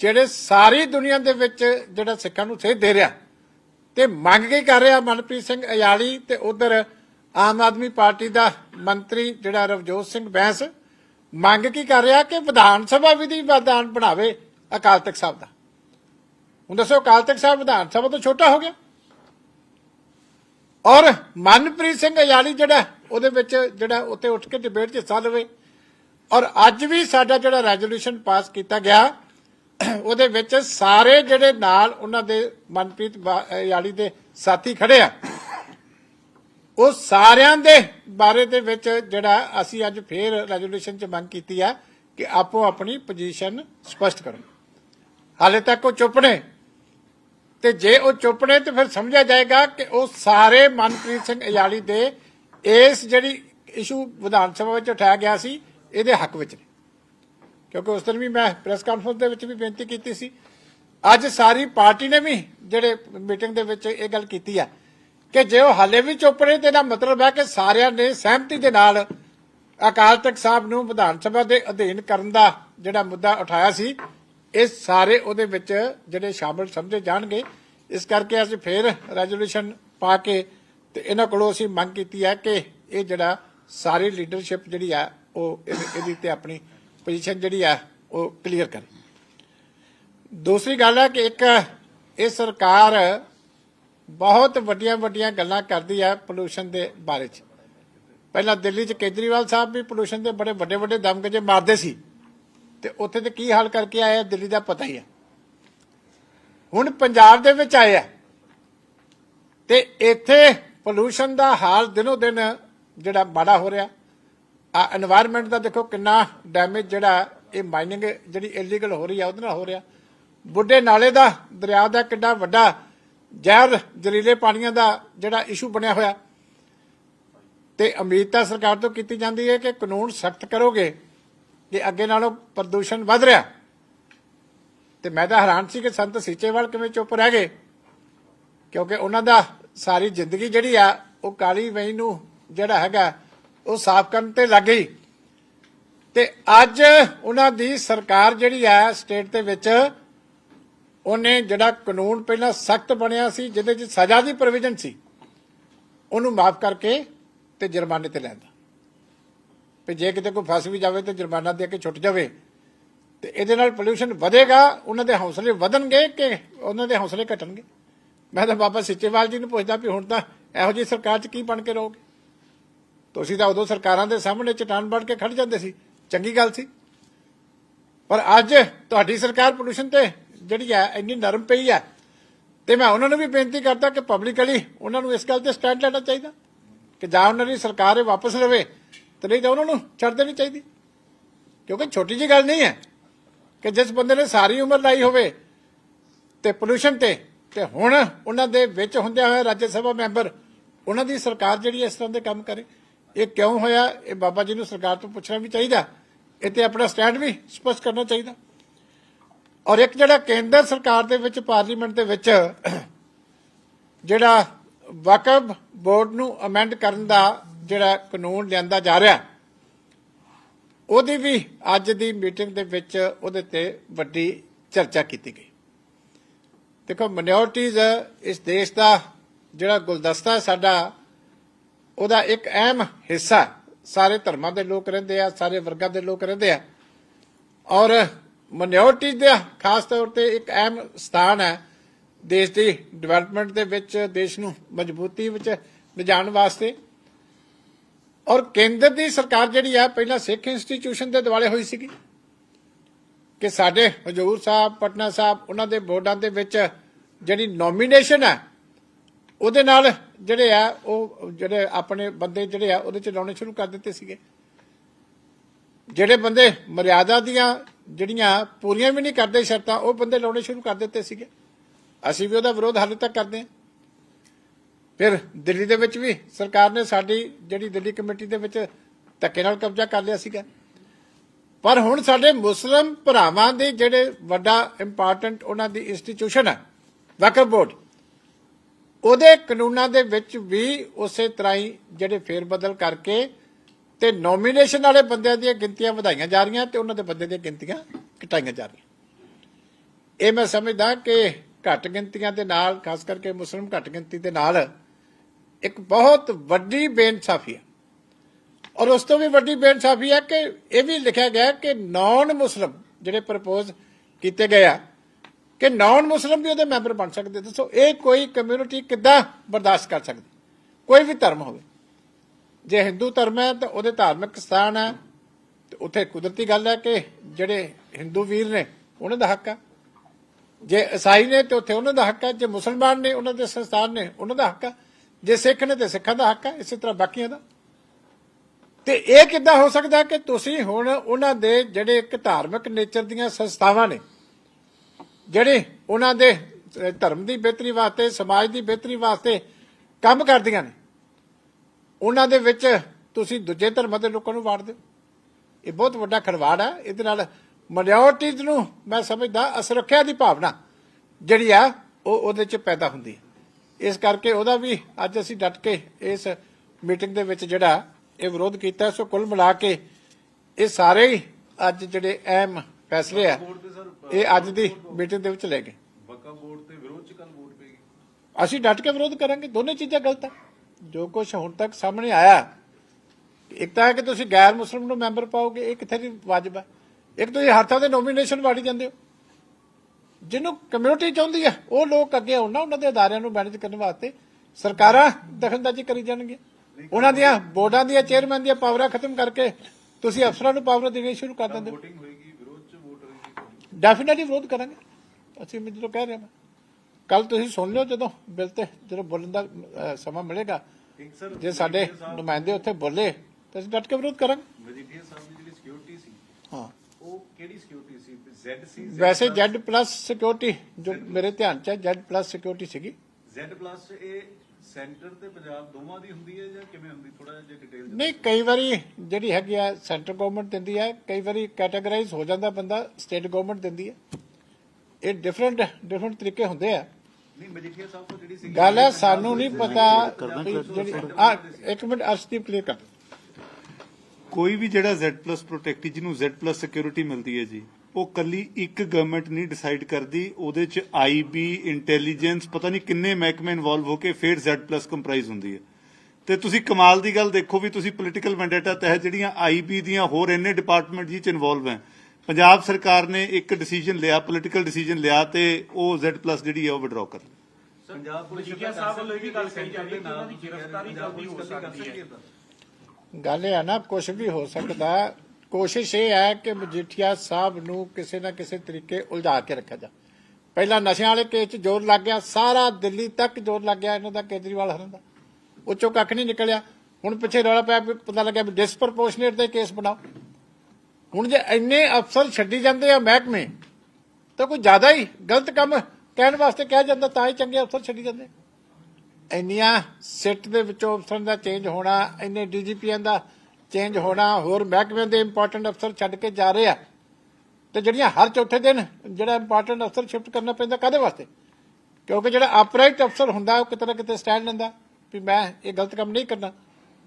ਜਿਹੜੇ ਸਾਰੀ ਦੁਨੀਆ ਦੇ ਵਿੱਚ ਜਿਹੜਾ ਸਿੱਖਾਂ ਨੂੰ ਸੇਧ ਦੇ ਰਿਹਾ, ਤੇ ਮੰਗ ਕੇ ਕਰ ਰਿਹਾ ਮਨਪ੍ਰੀਤ ਸਿੰਘ ਅਯਾਲੀ ਤੇ ਉਧਰ ਆਮ ਆਦਮੀ ਪਾਰਟੀ ਦਾ ਮੰਤਰੀ ਜਿਹੜਾ ਰਵਜੋਤ ਸਿੰਘ ਬੈਂਸ, ਮੰਗ ਕੀ ਕਰ ਰਿਹਾ ਕਿ ਵਿਧਾਨ ਸਭਾ ਵਿਧੀ ਵਿਧਾਨ ਬਣਾਵੇ ਅਕਾਲ ਤਖਤ ਸਾਹਿਬ ਦਾ। ਹੁਣ ਦੱਸੋ ਅਕਾਲ ਤਖਤ ਸਾਹਿਬ ਵਿਧਾਨ ਸਭਾ ਤੋਂ ਛੋਟਾ ਹੋ ਗਿਆ? ਔਰ ਮਨਪ੍ਰੀਤ ਸਿੰਘ ਅਯਾਲੀ ਜਿਹੜਾ ਉਹਦੇ ਵਿੱਚ ਜਿਹੜਾ ਉੱਤੇ ਉੱਠ ਕੇ ਡਿਬੇਟ 'ਚ ਹਿੱਸਾ ਲਵੇ। ਔਰ ਅੱਜ ਵੀ ਸਾਡਾ ਜਿਹੜਾ ਰੈਜ਼ੋਲੂਸ਼ਨ ਪਾਸ ਕੀਤਾ ਗਿਆ, ਉਹਦੇ ਵਿੱਚ ਸਾਰੇ ਜਿਹੜੇ ਨਾਲ ਉਹਨਾਂ ਦੇ ਮਨਪ੍ਰੀਤ ਬਾ- ਦੇ ਸਾਥੀ ਖੜੇ ਆ। ਉਹ ਸਾਰਿਆਂ ਦੇ ਬਾਰੇ ਦੇ ਵਿੱਚ ਜਿਹੜਾ ਅਸੀਂ ਅੱਜ ਫੇਰ ਰੈਜ਼ੋਲੂਸ਼ਨ 'ਚ ਮੰਗ ਕੀਤੀ ਆ ਕਿ ਆਪੋ ਆਪਣੀ ਪੋਜੀਸ਼ਨ ਸਪਸ਼ਟ ਕਰਨ। ਹਾਲੇ ਤੱਕ ਉਹ ਚੁੱਪ ਨੇ। ਤੇ ਜੇ ਉਹ ਚੁੱਪ ਨੇ ਤੇ ਫਿਰ ਸਮਝਿਆ ਜਾਏਗਾ ਕਿ ਉਹ ਸਾਰੇ ਮਨਪ੍ਰੀਤ ਸਿੰਘ ਅਯਾਲੀ ਦੇ ਇਸ ਜਿਹੜੀ ਇਸ਼ੂ ਵਿਧਾਨ ਸਭਾ ਵਿੱਚ ਉਠਾਇਆ ਗਿਆ ਸੀ, ਇਹਦੇ ਹੱਕ ਵਿੱਚ ਨੇ। ਕਿਉਂਕਿ ਉਸ ਦਿਨ ਵੀ ਮੈਂ ਪ੍ਰੈਸ ਕਾਨਫਰੰਸ ਦੇ ਵਿੱਚ ਵੀ ਬੇਨਤੀ ਕੀਤੀ ਸੀ। ਅੱਜ ਸਾਰੀ ਪਾਰਟੀ ਨੇ ਵੀ ਜਿਹੜੇ ਮੀਟਿੰਗ ਦੇ ਵਿੱਚ ਇਹ ਗੱਲ ਕੀਤੀ ਆ ਕਿ ਜੇ ਉਹ ਹਾਲੇ ਵੀ ਚੁੱਪ ਨੇ ਤੇ ਇਹਦਾ ਮਤਲਬ ਹੈ ਕਿ ਸਾਰਿਆਂ ਨੇ ਸਹਿਮਤੀ ਦੇ ਨਾਲ ਅਕਾਲ ਤਖਤ ਸਾਹਿਬ ਨੂੰ ਵਿਧਾਨ ਸਭਾ ਦੇ ਅਧੀਨ ਕਰਨ ਦਾ ਜਿਹੜਾ ਮੁੱਦਾ ਉਠਾਇਆ ਸੀ, ਇਹ ਸਾਰੇ ਉਹਦੇ ਵਿੱਚ ਜਿਹੜੇ ਸ਼ਾਮਲ ਸਮਝੇ ਜਾਣਗੇ। ਇਸ ਕਰਕੇ ਅਸੀਂ ਫੇਰ ਰੈਜ਼ੋਲੂਸ਼ਨ ਪਾ ਕੇ ਤੇ ਇਹਨਾਂ ਕੋਲੋਂ ਅਸੀਂ ਮੰਗ ਕੀਤੀ ਹੈ ਕਿ ਇਹ ਜਿਹੜਾ ਸਾਰੀ ਲੀਡਰਸ਼ਿਪ ਜਿਹੜੀ ਆ, ਉਹ ਇਹਦੀ ਤੇ ਆਪਣੀ ਪੋਜੀਸ਼ਨ ਜਿਹੜੀ ਆ, ਉਹ ਕਲੀਅਰ ਕਰੇ। ਦੂਸਰੀ ਗੱਲ ਹੈ ਕਿ ਇੱਕ ਇਹ ਸਰਕਾਰ ਬਹੁਤ ਵੱਡੀਆਂ ਵੱਡੀਆਂ ਗੱਲਾਂ ਕਰਦੀ ਹੈ ਪੋਲੂਸ਼ਨ ਦੇ ਬਾਰੇ ਚ। ਪਹਿਲਾਂ ਦਿੱਲੀ 'ਚ ਕੇਜਰੀਵਾਲ ਸਾਹਿਬ ਵੀ ਪੋਲੂਸ਼ਨ ਦੇ ਬੜੇ ਵੱਡੇ ਵੱਡੇ ਦਮਗਜੇ ਮਾਰਦੇ ਸੀ। ਤੇ ਉੱਥੇ ਤੇ ਕੀ ਹਾਲ ਕਰਕੇ ਆਇਆ ਦਿੱਲੀ ਦਾ ਪਤਾ ਹੀ ਹੈ ਹੁਣ ਪੰਜਾਬ ਦੇ ਵਿੱਚ ਆਏ ਆ। ਤੇ ਇੱਥੇ ਪੋਲੂਸ਼ਨ ਦਾ ਹਾਲ ਦਿਨੋ ਦਿਨ ਜਿਹੜਾ ਮਾੜਾ ਹੋ ਰਿਹਾ। ਆ এনवायरमेंट ਦਾ ਦੇਖੋ ਕਿੰਨਾ ਡੈਮੇਜ ਜਿਹੜਾ, ਇਹ ਮਾਈਨਿੰਗ ਜਿਹੜੀ ਇਲੀਗਲ ਹੋ ਰਹੀ ਆ, ਉਹਦੇ ਨਾਲ ਹੋ ਰਿਹਾ। ਬੁੱਢੇ ਨਾਲੇ ਦਾ, ਦਰਿਆ ਦਾ ਕਿੰਨਾ ਵੱਡਾ, ਜ਼ਹਿਰ ਜ਼ਰੀਲੇ ਪਾਣੀਆਂ ਦਾ ਜਿਹੜਾ ਇਸ਼ੂ ਬਣਿਆ ਹੋਇਆ। ਤੇ ਉਮੀਦ ਤਾਂ ਸਰਕਾਰ ਤੋਂ ਕੀਤੀ ਜਾਂਦੀ ਹੈ ਕਿ ਕਾਨੂੰਨ ਸਖਤ ਕਰੋਗੇ ਕਿ ਅੱਗੇ ਨਾਲੋਂ ਪ੍ਰਦੂਸ਼ਣ ਵੱਧ ਰਿਹਾ। ਤੇ ਮੈਂ ਤਾਂ ਹੈਰਾਨ ਸੀ ਕਿ ਸੰਤ ਸੀਚੇਵਾਲ ਕਿਵੇਂ ਚੁੱਪ ਰਹਿ ਗਏ, ਕਿਉਂਕਿ ਉਹਨਾਂ ਦਾ ਸਾਰੀ ਜ਼ਿੰਦਗੀ ਜਿਹੜੀ ਆ, ਉਹ ਕਾਲੀ ਵਈ ਨੂੰ ਜਿਹੜਾ ਹੈਗਾ, ਉਹ ਸਾਫ਼ ਕਰਨ ਤੇ ਲੱਗ ਗਈ। ਤੇ ਅੱਜ ਉਹਨਾਂ ਦੀ ਸਰਕਾਰ ਜਿਹੜੀ ਆ, ਸਟੇਟ ਦੇ ਵਿੱਚ, ਉਹਨੇ ਜਿਹੜਾ ਕਾਨੂੰਨ ਪਹਿਲਾਂ ਸਖਤ ਬਣਿਆ ਸੀ, ਜਿਹਦੇ 'ਚ ਸਜ਼ਾ ਦੀ ਪ੍ਰੋਵੀਜ਼ਨ ਸੀ, ਉਹਨੂੰ ਮਾਫ ਕਰਕੇ ਤੇ ਜੁਰਮਾਨੇ ਤੇ ਲੈਂਦਾ ਵੀ ਜੇ ਕਿਤੇ ਕੋਈ ਫਸ ਵੀ ਜਾਵੇ ਤੇ ਜੁਰਮਾਨਾ ਦੇ ਕੇ ਛੁੱਟ ਜਾਵੇ, ਤੇ ਇਹਦੇ ਨਾਲ ਪੋਲੂਸ਼ਨ ਵਧੇਗਾ, ਉਹਨਾਂ ਦੇ ਹੌਸਲੇ ਵਧਣਗੇ ਕਿ ਉਹਨਾਂ ਦੇ ਹੌਸਲੇ ਘਟਣਗੇ? ਮੈਂ ਤਾਂ ਬਾਬਾ ਸਿੱਚੇਵਾਲ ਜੀ ਨੂੰ ਪੁੱਛਦਾ ਵੀ ਹੁਣ ਤਾਂ ਇਹੋ ਜਿਹੀ ਸਰਕਾਰ 'ਚ ਕੀ ਬਣ ਕੇ ਰਹੋਗੇ? ਤੁਸੀਂ ਤਾਂ ਉਦੋਂ ਸਰਕਾਰਾਂ ਦੇ ਸਾਹਮਣੇ ਚਟਾਨ ਬਣ ਕੇ ਖੜ ਜਾਂਦੇ ਸੀ। ਚੰਗੀ ਗੱਲ ਸੀ। ਪਰ ਅੱਜ ਤੁਹਾਡੀ ਸਰਕਾਰ ਪੋਲੂਸ਼ਨ ਤੇ ਜਿਹੜੀ ਹੈ, ਇੰਨੀ ਨਰਮ ਪਈ ਹੈ। ਤੇ ਮੈਂ ਉਹਨਾਂ ਨੂੰ ਵੀ ਬੇਨਤੀ ਕਰਦਾ ਕਿ ਪਬਲਿਕਲੀ ਉਹਨਾਂ ਨੂੰ ਇਸ ਗੱਲ ਤੇ ਸਟੈਂਡ ਲੈਣਾ ਚਾਹੀਦਾ। ਕਿ ਜਾਂ ਉਹਨਾਂ ਦੀ ਸਰਕਾਰ ਇਹ ਵਾਪਸ ਲਵੇ, ਤੇ ਨਹੀਂ ਤਾਂ ਉਹਨਾਂ ਨੂੰ ਛੱਡ ਦੇਣੀ ਚਾਹੀਦੀ। ਕਿਉਂਕਿ ਛੋਟੀ ਜੀ ਗੱਲ ਨਹੀਂ ਹੈ ਕਿ ਜਿਸ ਬੰਦੇ ਨੇ ਸਾਰੀ ਉਮਰ ਲਾਈ ਹੋਵੇ ਤੇ ਪੋਲੂਸ਼ਨ ਤੇ ਤੇ ਹੁਣ ਉਹਨਾਂ ਦੇ ਵਿੱਚ ਹੁੰਦਿਆਂ ਹੋਇਆ ਰਾਜ ਸਭਾ ਮੈਂਬਰ, ਉਹਨਾਂ ਦੀ ਸਰਕਾਰ ਜਿਹੜੀ ਇਸ ਤਰ੍ਹਾਂ ਦੇ ਕੰਮ ਕਰੇ। ਇਹ ਕਿਉਂ ਹੋਇਆ? ਇਹ ਬਾਬਾ ਜੀ ਨੂੰ ਸਰਕਾਰ ਤੋਂ ਪੁੱਛਣਾ ਵੀ ਚਾਹੀਦਾ। ਇਹ ਤੇ ਆਪਣਾ ਸਟੈਂਡ ਵੀ ਸਪਸ਼ਟ ਕਰਨਾ ਚਾਹੀਦਾ। ਔਰ ਇੱਕ ਜਿਹੜਾ ਕੇਂਦਰ ਸਰਕਾਰ ਦੇ ਵਿੱਚ, ਪਾਰਲੀਮੈਂਟ ਦੇ ਵਿੱਚ ਜਿਹੜਾ ਵਕਫ ਬੋਰਡ ਨੂੰ ਅਮੈਂਡ ਕਰਨ ਦਾ ਜਿਹੜਾ ਕਾਨੂੰਨ ਲਿਆਂਦਾ ਜਾ ਰਿਹਾ, ਉਹਦੀ ਵੀ ਅੱਜ ਦੀ ਮੀਟਿੰਗ ਦੇ ਵਿੱਚ ਉਹਦੇ ਤੇ ਵੱਡੀ ਚਰਚਾ ਕੀਤੀ ਗਈ। ਦੇਖੋ ਮਿਨੋਰਟੀਜ਼ ਇਸ ਦੇਸ਼ ਦਾ ਜਿਹੜਾ ਗੁਲਦਸਤਾ ਸਾਡਾ, ਉਹਦਾ ਇੱਕ ਅਹਿਮ ਹਿੱਸਾ ਸਾਰੇ ਧਰਮਾਂ ਦੇ ਲੋਕ ਰਹਿੰਦੇ ਆ, ਸਾਰੇ ਵਰਗਾਂ ਦੇ ਲੋਕ ਰਹਿੰਦੇ ਆ। ਔਰ ਮਿਨੋਰਟੀ ਦਾ ਖਾਸ ਤੌਰ ਤੇ ਇੱਕ ਅਹਿਮ ਸਥਾਨ ਹੈ ਦੇਸ਼ ਦੀ ਡਿਵੈਲਪਮੈਂਟ ਦੇ ਵਿੱਚ, ਦੇਸ਼ ਨੂੰ ਮਜ਼ਬੂਤੀ ਵਿੱਚ ਲਿਜਾਣ ਵਾਸਤੇ। ਔਰ ਕੇਂਦਰ ਦੀ ਸਰਕਾਰ ਜਿਹੜੀ ਆ, ਪਹਿਲਾਂ ਸਿੱਖ ਇੰਸਟੀਚਿਊਸ਼ਨ ਦੇ ਦਿਵਾਲੇ ਹੋਈ ਸੀਗੀ। ਕਿ ਸਾਡੇ ਹਜੂਰ ਸਾਹਿਬ, ਪਟਨਾ ਸਾਹਿਬ, ਉਹਨਾਂ ਦੇ ਬੋਰਡਾਂ ਦੇ ਵਿੱਚ ਜਿਹੜੀ ਨੋਮੀਨੇਸ਼ਨ ਹੈ, ਉਹਦੇ ਨਾਲ ਜਿਹੜੇ ਆ, ਉਹ ਜਿਹੜੇ ਆਪਣੇ ਬੰਦੇ ਜਿਹੜੇ ਆ, ਉਹਦੇ ਚ ਲਾਉਣੇ ਸ਼ੁਰੂ ਕਰ ਦਿੱਤੇ ਸੀਗੇ। ਜਿਹੜੇ ਬੰਦੇ ਮਰਿਆਦਾ ਦੀਆਂ ਜਿਹੜੀਆਂ ਪੂਰੀਆਂ ਵੀ ਨਹੀਂ ਕਰਦੇ ਸ਼ਰਤਾਂ, ਉਹ ਬੰਦੇ ਲਾਉਣੇ ਸ਼ੁਰੂ ਕਰ ਦਿੱਤੇ ਸੀਗੇ। ਅਸੀਂ ਵੀ ਉਹਦਾ ਵਿਰੋਧ ਹਾਲੇ ਤੱਕ ਕਰਦੇ ਹਾਂ। ਫਿਰ ਦਿੱਲੀ ਦੇ ਵਿੱਚ ਵੀ ਸਰਕਾਰ ਨੇ ਸਾਡੀ ਜਿਹੜੀ ਦਿੱਲੀ ਕਮੇਟੀ ਦੇ ਵਿੱਚ ਧੱਕੇ ਨਾਲ ਕਬਜ਼ਾ ਕਰ ਲਿਆ ਸੀਗਾ। ਪਰ ਹੁਣ ਸਾਡੇ ਮੁਸਲਮ ਭਰਾਵਾਂ ਦੇ ਜਿਹੜੇ ਵੱਡਾ ਇੰਪੋਰਟੈਂਟ ਉਹਨਾਂ ਦੀ ਇੰਸਟੀਟਿਊਸ਼ਨ ਹੈ ਵਕਫ ਬੋਰਡ। ਉਹਦੇ ਕਾਨੂੰਨਾਂ ਦੇ ਵਿੱਚ ਵੀ ਉਸੇ ਤਰ੍ਹਾਂ ਹੀ ਜਿਹੜੇ ਫੇਰ ਬਦਲ ਕਰਕੇ ਤੇ ਨੋਮੀਨੇਸ਼ਨ ਵਾਲੇ ਬੰਦਿਆਂ ਦੀਆਂ ਗਿਣਤੀਆਂ ਵਧਾਈਆਂ ਜਾ ਰਹੀਆਂ ਤੇ ਉਹਨਾਂ ਦੇ ਬੰਦੇ ਦੀਆਂ ਗਿਣਤੀਆਂ ਘਟਾਈਆਂ ਜਾ ਰਹੀਆਂ। ਇਹ ਮੈਂ ਸਮਝਦਾ ਕਿ ਘੱਟ ਗਿਣਤੀਆਂ ਦੇ ਨਾਲ, ਖਾਸ ਕਰਕੇ ਮੁਸਲਮ ਘੱਟ ਗਿਣਤੀ ਦੇ ਨਾਲ, ਇੱਕ ਬਹੁਤ ਵੱਡੀ ਬੇਇਨਸਾਫੀ ਹੈ। ਔਰ ਉਸ ਤੋਂ ਵੀ ਵੱਡੀ ਬੇਇਨਸਾਫੀ ਹੈ ਕਿ ਇਹ ਵੀ ਲਿਖਿਆ ਗਿਆ ਕਿ ਨਾਨ ਮੁਸਲਮ ਜਿਹੜੇ ਪ੍ਰਪੋਜ਼ ਕੀਤੇ ਗਏ ਆ, ਕਿ ਨਾਨ ਮੁਸਲਮ ਵੀ ਉਹਦੇ ਮੈਂਬਰ ਬਣ ਸਕਦੇ। ਦੱਸੋ, ਇਹ ਕੋਈ ਕਮਿਊਨਿਟੀ ਕਿੱਦਾਂ ਬਰਦਾਸ਼ਤ ਕਰ ਸਕਦੀ? ਕੋਈ ਵੀ ਧਰਮ ਹੋਵੇ। ਜੇ ਹਿੰਦੂ ਧਰਮ ਹੈ, ਤਾਂ ਉਹਦੇ ਧਾਰਮਿਕ ਸਥਾਨ ਹੈ। ਤੇ ਉੱਥੇ ਕੁਦਰਤੀ ਗੱਲ ਹੈ ਕਿ ਜਿਹੜੇ ਹਿੰਦੂ ਵੀਰ ਨੇ, ਉਹਨਾਂ ਦਾ ਹੱਕ ਹੈ। ਜੇ ਈਸਾਈ ਨੇ, ਤੇ ਉੱਥੇ ਉਹਨਾਂ ਦਾ ਹੱਕ ਹੈ। ਜੇ ਮੁਸਲਮਾਨ ਨੇ, ਉਹਨਾਂ ਦੇ ਸੰਸਥਾਨ ਨੇ, ਉਹਨਾਂ ਦਾ ਹੱਕ ਹੈ। ਜੇ ਸਿੱਖ ਨੇ, ਤੇ ਸਿੱਖਾਂ ਦਾ ਹੱਕ ਹੈ। ਇਸੇ ਤਰ੍ਹਾਂ ਬਾਕੀਆਂ ਦਾ। ਤੇ ਇਹ ਕਿੱਦਾਂ ਹੋ ਸਕਦਾ ਕਿ ਤੁਸੀਂ ਹੁਣ ਉਹਨਾਂ ਦੇ ਜਿਹੜੇ ਇੱਕ ਧਾਰਮਿਕ ਨੇਚਰ ਦੀਆਂ ਸੰਸਥਾਵਾਂ ਨੇ, ਜਿਹੜੇ ਉਹਨਾਂ ਦੇ ਧਰਮ ਦੀ ਬਿਹਤਰੀ ਵਾਸਤੇ, ਸਮਾਜ ਦੀ ਬਿਹਤਰੀ ਵਾਸਤੇ ਕੰਮ ਕਰਦੀਆਂ ਨੇ, ਉਹਨਾਂ ਦੇ ਵਿੱਚ ਤੁਸੀਂ ਦੂਜੇ ਧਰਮਾਂ ਦੇ ਲੋਕਾਂ ਨੂੰ ਵਾੜ ਦਿਓ। ਇਹ ਬਹੁਤ ਵੱਡਾ ਖਰਵਾੜ ਹੈ ਇਹਦੇ ਨਾਲ ਮਾਈਨੋਰਟੀਜ਼ ਨੂੰ ਮੈਂ ਸਮਝਦਾ ਅਸੁਰੱਖਿਆ ਦੀ ਭਾਵਨਾ ਜਿਹੜੀ ਆ, ਉਹ ਉਹਦੇ ਚ ਪੈਦਾ ਹੁੰਦੀ ਹੈ। ਇਸ ਕਰਕੇ ਉਹਦਾ ਵੀ ਅੱਜ ਅਸੀਂ ਡਟ ਕੇ ਇਸ ਮੀਟਿੰਗ ਦੇ ਵਿੱਚ ਜਿਹੜਾ ਇਹ ਵਿਰੋਧ ਕੀਤਾ ਸੋ ਕੁੱਲ ਮਿਲਾ ਕੇ ਇਹ ਸਾਰੇ ਹੀ ਅੱਜ ਜਿਹੜੇ ਅਹਿਮ ਫੈਸਲੇ ਆ ਇਹ ਅੱਜ ਦੀ ਮੀਟਿੰਗ ਦੇ ਵਿੱਚ ਲੈ ਗਏ। ਵਕਫ ਬੋਰਡ ਤੇ ਵਿਰੋਧ ਚ ਕੱਲ ਵੋਟ ਪਏਗੀ? ਅਸੀਂ ਡਟ ਕੇ ਵਿਰੋਧ ਕਰਾਂਗੇ ਦੋਨੇ ਚੀਜ਼ਾਂ ਗਲਤ ਹੈ ਜੋ ਕੁਝ ਹੁਣ ਤੱਕ ਸਾਹਮਣੇ ਆਇਆ ਇੱਕ ਤਾਂ ਹੈ ਕਿ ਤੁਸੀਂ ਗੈਰ ਮੁਸਲਮ ਨੂੰ ਮੈਂਬਰ ਪਾਓਗੇ ਇਹ ਕਿੱਥੇ ਦੀ ਵਾਜਬ ਹੈ ਇੱਕ ਤੁਸੀਂ ਹੱਥਾਂ ਦੇ ਨੋਮੀਨੇਸ਼ਨ ਵਾੜੀ ਜਾਂਦੇ ਹੋ। ਜਿਹਨੂੰ ਕਮਿਊਨਿਟੀ ਚਾਹੁੰਦੀ ਹੈ ਉਹ ਲੋਕ ਅੱਗੇ ਆਉਣ ਉਹਨਾਂ ਦੇ ਅਦਾਰਿਆਂ ਨੂੰ ਮੈਨੇਜ ਕਰਨ ਵਾਸਤੇ ਸਰਕਾਰਾਂ ਦਖਲਅੰਦਾਜ਼ੀ ਕਰੀ ਜਾਣਗੀਆਂ। ਉਹਨਾਂ ਦੀਆਂ ਬੋਰਡਾਂ ਦੀਆਂ ਚੇਅਰਮੈਨ ਦੀਆਂ ਪਾਵਰਾਂ ਖਤਮ ਕਰਕੇ ਤੁਸੀਂ ਅਫਸਰਾਂ ਨੂੰ ਪਾਵਰਾਂ ਦੇਣੀਆਂ ਸ਼ੁਰੂ ਕਰ ਦਿੰਦੇ ਹੋ। VOTING ਹੋਏਗੀ ਵਿਰੋਧ ਚ ਵੋਟ ਹੋਏਗੀ ਡੈਫੀਨਿਟਲੀ ਵਿਰੋਧ ਕਰਾਂਗੇ। ਅਸੀਂ ਮੈਂ ਜਦੋਂ ਕਹਿ ਰਿਹਾ ਮੈਂ ਕੱਲ ਤੁਸੀਂ ਸੁਣ ਲਿਓ ਜਦੋਂ ਬਿੱਲ ਤੇ ਜਦੋਂ ਬੋਲਣ ਦਾ ਸਮਾਂ ਮਿਲੇਗਾ। ਜੇ ਸਾਡੇ ਨੁਮਾਇੰਦੇ ਉੱਥੇ ਬੋਲੇ ਤਾਂ ਅਸੀਂ ਡਟ ਕੇ ਵਿਰੋਧ ਕਰਾਂਗੇ। ਮਜੀਠੀਆ ਸਾਹਿਬ ਦੀ ਜਿਹੜੀ ਸਿਕਿਉਰਿਟੀ ਸੀ ਹਾਂ। ਉਹ ਕਿਹੜੀ ਸਿਕਿਉਰਿਟੀ ਸੀ? ਜ਼ੈਡ ਸੀ ਵੈਸੇ Z ਪਲੱਸ ਸਿਕਿਉਰਿਟੀ ਜੋ ਮੇਰੇ ਧਿਆਨ ਚ ਹੈ Z ਪਲੱਸ ਸਿਕਿਉਰਿਟੀ ਸੀਗੀ। ਜ਼ੈਡ ਪਲੱਸ ਇਹ ਸੈਂਟਰ ਤੇ ਪੰਜਾਬ ਦੋਵਾਂ ਦੀ ਹੁੰਦੀ ਹੈ ਜਾਂ ਕਿਵੇਂ ਹੁੰਦੀ? ਥੋੜਾ ਜਿਹਾ ਡਿਟੇਲ ਨਹੀਂ ਕਈ ਵਾਰੀ ਜਿਹੜੀ ਹੈਗੀ ਆ ਸੈਂਟਰ ਗਵਰਨਮੈਂਟ ਦਿੰਦੀ ਹੈ ਕਈ ਵਾਰੀ ਕੈਟਾਗਰਾਈਜ਼ ਹੋ ਜਾਂਦਾ ਬੰਦਾ ਸਟੇਟ ਗਵਰਨਮੈਂਟ ਦਿੰਦੀ ਹੈ ਇਹ ਡਿਫਰੈਂਟ ਡਿਫਰੈਂਟ ਤਰੀਕੇ ਹੁੰਦੇ ਆ। ਨਹੀਂ ਮਜੀਠੀਆ ਸਾਹਿਬ ਕੋਲ ਜਿਹੜੀ ਸੀ ਗੱਲ ਹੈ ਸਾਨੂੰ ਨਹੀਂ ਪਤਾ ਵੀ ਜਿਹੜੀ ਆ ਇੱਕ ਮਿੰਟ ਅਰਸ਼ਦੀਪ ਕਲੀਅਰ ਕਰ ਕੋਈ ਵੀ ਜਿਹੜਾ Z+ ਪ੍ਰੋਟੈਕਟੀ ਜਿਹਨੂੰ Z+ ਸਿਕਿਉਰਿਟੀ ਮਿਲਦੀ ਹੈ ਜੀ ਉਹ ਕੱਲੀ ਇੱਕ ਗਵਰਨਮੈਂਟ ਨਹੀਂ ਡਿਸਾਈਡ ਕਰਦੀ ਉਹਦੇ ਚ ਆਈਬੀ ਇੰਟੈਲੀਜੈਂਸ ਪਤਾ ਨਹੀਂ ਕਿੰਨੇ ਮਹਿਕਮੇ ਇਨਵੋਲਵ ਹੋ ਕੇ ਫਿਰ Z+ ਕੰਪਰਾਈਜ਼ ਹੁੰਦੀ ਹੈ। ਤੇ ਤੁਸੀਂ ਕਮਾਲ ਦੀ ਗੱਲ ਦੇਖੋ ਵੀ ਤੁਸੀਂ ਪੋਲੀਟੀਕਲ ਮੈਂਡੇਟਾ ਤਹਿਤ ਜਿਹੜੀਆਂ ਆਈਬੀ ਦੀਆਂ ਹੋਰ ਇੰਨੇ ਡਿਪਾਰਟਮੈਂਟ ਜੀ ਚ ਇਨਵੋਲਵ ਹੈ। ਪੰਜਾਬ ਸਰਕਾਰ ਨੇ ਇੱਕ ਡਿਸੀਜਨ ਲਿਆ ਪੋਲੀਟੀਕਲ ਡਿਸੀਜਨ ਲਿਆ ਤੇ ਉਹ Z+ ਜਿਹੜੀ ਹੈ ਉਹ ਵਿਡਰਾਅ ਕਰ ਲਈ। ਪੰਜਾਬ ਪੁਲਿਸ ਸਾਹਿਬ ਵੱਲੋਂ ਇਹ ਵੀ ਗੱਲ ਕਹੀ ਜਾ ਰਹੀ ਹੈ ਕਿ ਉਹਨਾਂ ਦੀ ਗ੍ਰਿਫਤਾਰੀ ਜਲਦੀ ਹੋ ਸਕਦੀ ਹੈ। ਗੱਲ ਇਹ ਹੈ ਨਾ ਕੁਝ ਵੀ ਹੋ ਸਕਦਾ ਕੋਸ਼ਿਸ਼ ਇਹ ਹੈ ਕਿ ਮਜੀਠੀਆ ਸਾਹਿਬ ਨੂੰ ਕਿਸੇ ਨਾ ਕਿਸੇ ਤਰੀਕੇ ਉਲਝਾ ਕੇ ਰੱਖਿਆ ਜਾ। ਪਹਿਲਾਂ ਨਸ਼ਿਆਂ ਵਾਲੇ ਕੇਸ 'ਚ ਜ਼ੋਰ ਲੱਗ ਗਿਆ, ਸਾਰਾ ਦਿੱਲੀ ਤੱਕ ਜ਼ੋਰ ਲੱਗ ਗਿਆ ਇਹਨਾਂ ਦਾ, ਕੇਜਰੀਵਾਲ ਹਰਨ ਦਾ। ਉਹ ਕੱਖ ਨਹੀਂ ਨਿਕਲਿਆ। ਹੁਣ ਪਿੱਛੇ ਰੌਲਾ ਪਿਆ ਪਤਾ ਲੱਗਿਆ ਵੀ ਡਿਸਪਰਪੋਰਸ਼ਨੇਟ ਦੇ ਕੇਸ ਬਣਾਓ। ਹੁਣ ਜੇ ਇੰਨੇ ਅਫਸਰ ਛੱਡੀ ਜਾਂਦੇ ਆ ਮਹਿਕਮੇ, ਤਾਂ ਕੋਈ ਜ਼ਿਆਦਾ ਹੀ ਗਲਤ ਕੰਮ ਕਹਿਣ ਵਾਸਤੇ ਕਿਹਾ ਜਾਂਦਾ, ਤਾਂ ਹੀ ਚੰਗੇ ਅਫਸਰ ਛੱਡੀ ਜਾਂਦੇ। ਇੰਨੀਆਂ ਸਿੱਟ ਦੇ ਵਿੱਚੋਂ ਅਫਸਰਾਂ ਦਾ ਚੇਂਜ ਹੋਣਾ, ਇੰਨੇ ਡੀਜੀਪੀਆਂ ਦਾ ਚੇਂਜ ਹੋਣਾ ਹੋਰ ਮਹਿਕਮਿਆਂ ਦੇ ਇੰਪੋਰਟੈਂਟ ਅਫਸਰ ਛੱਡ ਕੇ ਜਾ ਰਹੇ ਆ। ਤੇ ਜਿਹੜੀਆਂ ਹਰ ਚੌਥੇ ਦਿਨ ਜਿਹੜਾ ਇੰਪੋਰਟੈਂਟ ਅਫਸਰ ਸ਼ਿਫਟ ਕਰਨਾ ਪੈਂਦਾ ਕਾਦੇ ਵਾਸਤੇ? ਕਿਉਂਕਿ ਜਿਹੜਾ ਅਪਰਾਈਟ ਅਫਸਰ ਹੁੰਦਾ ਉਹ ਕਿਤੇ ਨਾ ਕਿਤੇ ਸਟੈਂਡ ਲੈਂਦਾ ਵੀ ਮੈਂ ਇਹ ਗਲਤ ਕੰਮ ਨਹੀਂ ਕਰਨਾ।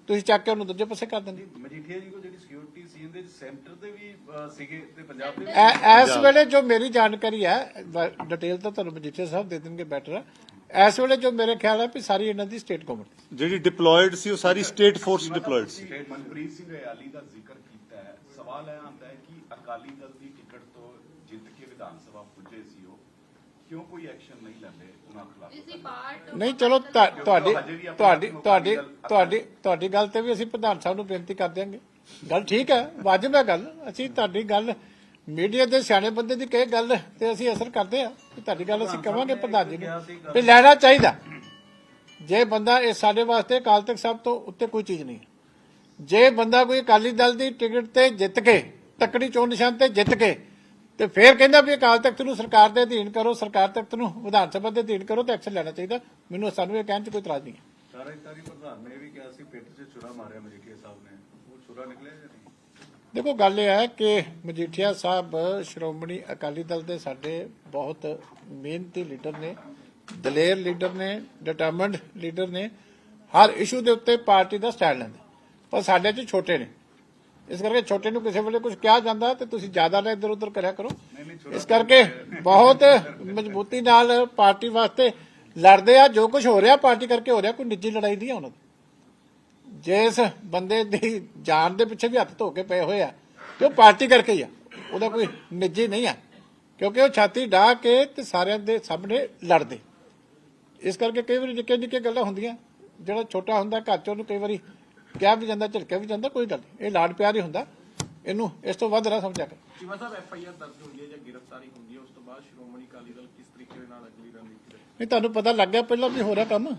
ਤੁਸੀਂ ਚੱਕ ਕੇ ਉਹਨੂੰ ਦੂਜੇ ਪਾਸੇ ਕਰ ਦਿੰਦੇ। ਮਜੀਠੀਆ ਜੀ ਕੋਲ ਜਿਹੜੀ ਸਿਕਿਉਰਿਟੀ ਸੀ ਇਹਦੇ ਸੈਂਟਰ ਦੇ ਵੀ ਸੀਗੇ ਤੇ ਪੰਜਾਬ ਦੇ ਇਸ ਵੇਲੇ ਜੋ ਮੇਰੀ ਜਾਣਕਾਰੀ ਹੈ ਡਿਟੇਲ ਤਾਂ ਤੁਹਾਨੂੰ ਮਜੀਠੀਆ ਸਾਹਿਬ ਦੇ ਦੇਣਗੇ ਬੈਟਰ ਇਸ ਵੇਲੇ ਜੋ ਮੇਰੇ ਖਿਆਲ ਹੈ ਵੀ ਸਾਰੀ ਇਹਨਾਂ ਦੀ ਸਟੇਟ ਗਵਰਨਮੈਂਟ ਜਿਹੜੀ ਡਿਪਲੋਇਡ ਸੀ ਉਹ ਸਾਰੀ ਸਟੇਟ ਫੋਰਸ ਡਿਪਲੋਇਡ ਸੀ। ਮਨਪ੍ਰੀਤ ਸਿੰਘ ਰਿਆਲੀ ਦਾ ਜ਼ਿਕਰ ਕੀਤਾ ਹੈ। ਸਵਾਲ ਇਹ ਆਉਂਦਾ ਹੈ ਕਿ ਅਕਾਲੀ ਦਲ ਦੀ ਟਿਕਟ ਤੋਂ ਜਿੱਤ ਕੇ ਵਿਧਾਨ ਸਭਾ ਪੁੱਜੇ ਸੀ ਉਹ ਕਿਉਂ ਕੋਈ ਐਕਸ਼ਨ ਨਹੀਂ ਲੈਂਦੇ ਉਹਨਾਂ ਖਿਲਾਫ? ਨਹੀਂ ਚਲੋ ਤੁਹਾ- ਤੁਹਾਡੀ ਤੁਹਾਡੀ ਤੁਹਾਡੀ ਗੱਲ- ਤੁਹਾਡੀ ਤੁਹਾਡੀ ਗੱਲ ਤੇ ਵੀ ਅਸੀਂ ਪ੍ਰਧਾਨ ਸਾਹਿਬ ਨੂੰ ਬੇਨਤੀ ਕਰ ਦਿਆਂਗੇ। ਗੱਲ ਠੀਕ ਹੈ ਵਾਜਬ ਹੈ ਗੱਲ। ਅਸੀਂ ਤੁਹਾਡੀ ਗੱਲ ਮੀਡੀਆ ਦੇ ਸਿਆਣੇ ਬੰਦੇ ਦੀ ਕਹੇ ਗੱਲ ਤੇ ਅਸੀਂ ਅਸਰ ਕਰਦੇ ਆ ਕਿ ਤੁਹਾਡੀ ਗੱਲ ਅਸੀਂ ਕਵਾਂਗੇ ਪ੍ਰਧਾਨ ਜੀ ਨੂੰ ਵੀ ਲੈਣਾ ਚਾਹੀਦਾ। ਜੇ ਬੰਦਾ ਇਹ ਸਾਡੇ ਵਾਸਤੇ ਅਕਾਲ ਤਖਤ ਸਾਹਿਬ ਤੋਂ ਉੱਤੇ ਕੋਈ ਚੀਜ਼ ਨਹੀਂ। ਜੇ ਬੰਦਾ ਕੋਈ ਅਕਾਲੀ ਦਲ ਦੀ ਟਿਕਟ ਤੇ ਜਿੱਤ ਕੇ ਤੱਕੜੀ ਚੋਣ ਨਿਸ਼ਾਨ ਤੇ ਜਿੱਤ ਕੇ ਤੇ ਫੇਰ ਕਹਿੰਦਾ ਵੀ ਅਕਾਲ ਤਖਤ ਨੂੰ ਸਰਕਾਰ ਦੇ ਅਧੀਨ ਕਰੋ ਸਰਕਾਰ ਤਖਤ ਨੂੰ ਵਿਧਾਨ ਸਭਾ ਦੇ ਅਧੀਨ ਕਰੋ ਤੇ ਐਕਸ਼ਨ ਲੈਣਾ ਚਾਹੀਦਾ। ਮੈਨੂੰ ਸਾਨੂੰ ਇਹ ਕਹਿਣ 'ਚ ਕੋਈ ਇਤਰਾਜ਼ ਨਹੀਂ ਹੈ। ਕਾਰਜਕਾਰੀ ਪ੍ਰਧਾਨ ਨੇ ਵੀ ਕਿਹਾ ਸੀ ਪਿੱਠ 'ਚ ਛੁਰਾ ਮਾਰਿਆ ਮਜੀਠੀਆ ਸਾਹਿਬ ਨੇ। ਉਹ ਛੁਰਾ ਨਿਕਲਿਆ ਜਾਂ ਨਹੀਂ? ਦੇਖੋ, ਗੱਲ ਇਹ ਹੈ ਕਿ ਮਜੀਠੀਆ ਸਾਹਿਬ, ਸ਼੍ਰੋਮਣੀ ਅਕਾਲੀ ਦਲ ਦੇ ਸਾਡੇ ਬਹੁਤ ਮਿਹਨਤੀ ਲੀਡਰ ਨੇ, ਦਲੇਰ ਲੀਡਰ ਨੇ ਡਿਟਰਮਿੰਡ ਲੀਡਰ ਨੇ, ਹਰ ਇਸ਼ੂ ਦੇ ਉੱਤੇ ਪਾਰਟੀ ਦਾ ਸਟੈਂਡ ਲੈਂਦੇ ਪਰ ਸਾਡੇ 'ਚ ਛੋਟੇ ਨੇ। ਇਸ ਕਰਕੇ ਛੋਟੇ ਨੂੰ ਕਿਸੇ ਵੇਲੇ ਕੁਝ ਕਿਹਾ ਜਾਂਦਾ ਤੇ ਤੁਸੀਂ ਜ਼ਿਆਦਾ ਨਾ ਇੱਧਰ ਉੱਧਰ ਕਰਿਆ ਕਰੋ। ਇਸ ਕਰਕੇ ਬਹੁਤ ਮਜ਼ਬੂਤੀ ਨਾਲ ਪਾਰਟੀ ਵਾਸਤੇ ਲੜਦੇ ਆ, ਜੋ ਕੁਝ ਹੋ ਰਿਹਾ, ਪਾਰਟੀ ਕਰਕੇ ਹੋ ਰਿਹਾ, ਕੋਈ ਨਿੱਜੀ ਲੜਾਈ ਨਹੀਂ ਆ ਉਹਨਾਂ ਦੀ। ਜਿਸ ਬੰਦੇ ਦੀ ਜਾਨ ਦੇ ਪਿੱਛੇ ਵੀ ਹੱਥ ਧੋ ਕੇ ਪਏ ਹੋਏ ਆ ਤੇ ਉਹ ਪਾਰਟੀ ਕਰਕੇ ਹੀ ਆ। ਉਹਦਾ ਕੋਈ ਨਿੱਜੀ ਨਹੀਂ ਆ ਕਿਉਂਕਿ ਉਹ ਛਾਤੀ ਢਾ ਕੇ ਤੇ ਸਾਰਿਆਂ ਦੇ ਸਾਹਮਣੇ ਲੜਦੇ। ਇਸ ਕਰਕੇ ਕਈ ਵਾਰੀ ਨਿੱਕੇ ਨਿੱਕੇ ਗੱਲਾਂ ਹੁੰਦੀਆਂ ਜਿਹੜਾ ਛੋਟਾ ਹੁੰਦਾ ਘਰ ਚ ਉਹਨੂੰ ਕਈ ਵਾਰੀ ਕਿਹਾ ਵੀ ਜਾਂਦਾ ਝਿੜਕਿਆ ਵੀ ਜਾਂਦਾ ਕੋਈ ਗੱਲ ਨਹੀਂ। ਇਹ ਲਾਡ ਪਿਆਰ ਹੀ ਹੁੰਦਾ। ਇਹਨੂੰ ਇਸ ਤੋਂ ਵੱਧ ਨਾ ਸਮਝਿਆ ਕਰ। ਚੀਮਾ ਸਾਹਿਬ ਐਫ ਆਈ ਆਰ ਦਰਜ ਹੁੰਦੀ ਹੈ ਜਾਂ ਗ੍ਰਿਫਤਾਰੀ ਹੁੰਦੀ ਹੈ ਉਸ ਤੋਂ ਬਾਅਦ ਸ਼੍ਰੋਮਣੀ ਅਕਾਲੀ ਦਲ ਕਿਸ ਤਰੀਕੇ ਦੇ ਨਾਲ ਅਗਲੀ ਰਣਨੀਤੀ ਨਹੀਂ ਤੁਹਾਨੂੰ ਪਤਾ ਲੱਗ ਗਿਆ ਪਹਿਲਾਂ ਵੀ ਹੋ ਰਿਹਾ ਕੰਮ।